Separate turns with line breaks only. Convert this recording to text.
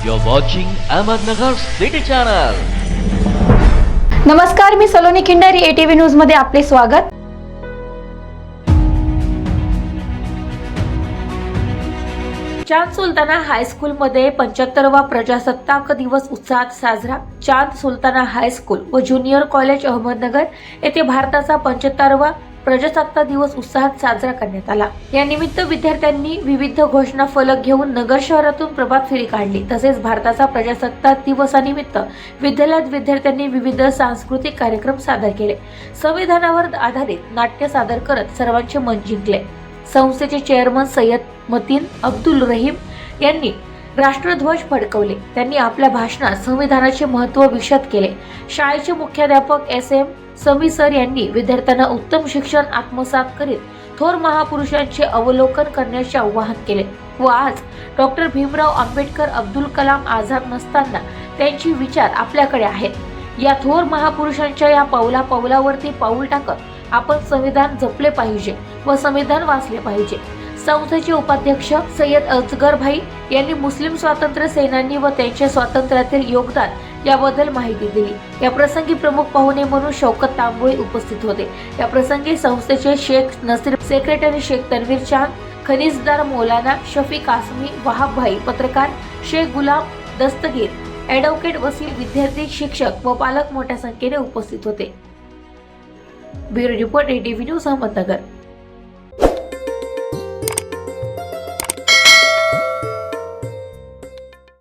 You're watching Ahmednagar City Channel.
नमस्कार मी Saloni Khindari ATV न्यूजमध्ये आपले स्वागत चांद सुलताना हायस्कूलमध्ये पंच्याहत्तरवा प्रजासत्ताक दिवस उत्साहात साजरा चांद सुलताना हायस्कूल व ज्युनियर कॉलेज अहमदनगर येथे भारताचा पंच्याहत्तरवा प्रजासत्ताक दिवस उत्साहात साजरा करण्यात आला. या निमित्त विद्यार्थ्यांनी विविध घोषणा फलक घेऊन नगर शहरातून प्रभात फेरी काढली. तसेच भारताचा प्रजासत्ताक दिवसानिमित्त विद्यालयात विद्यार्थ्यांनी विविध सांस्कृतिक कार्यक्रम सादर केले. संविधानावर आधारित नाट्य सादर करत सर्वांचे मन जिंकले. संस्थेचे चेअरमन सय्यद मतीन अब्दुल रहीम यांनी राष्ट्रध्वज फडकवले. त्यांनी आपल्या भाषणात संविधानाचे महत्त्व विशद केले. शाळेचे मुख्याध्यापक एस एम समी सर यांनी विद्यार्थ्यांना उत्तम शिक्षण आत्मसात करीत थोर महापुरुषांचे अवलोकन करण्याचे आवाहन केले व आज डॉक्टर भीमराव आंबेडकर अब्दुल कलाम आझाद नसताना त्यांची विचार आपल्याकडे आहेत. या थोर महापुरुषांच्या या पावला पावलावरती पाऊल टाकत आपण संविधान जपले पाहिजे व संविधान वाचले पाहिजे. संस्थेचे उपाध्यक्ष सय्यद अजगर भाई यांनी मुस्लिम स्वातंत्र्य सेनानी व त्यांच्या स्वातंत्र्यातील योगदान याबद्दल माहिती दिली. या प्रसंगी प्रमुख पाहुणे म्हणून शौकत तांबोळी उपस्थित होते. या प्रसंगी संस्थेचे शेख नसीर सेक्रेटरी शेख तन्वीर चांद खनिजदार मौलाना शफी कासमी वहाब भाई पत्रकार शेख गुलाम दस्तगीर ॲडव्होकेट वसील विद्यार्थी शिक्षक व पालक मोठ्या संख्येने उपस्थित होते. Bureau report ATV news Ahmednagar.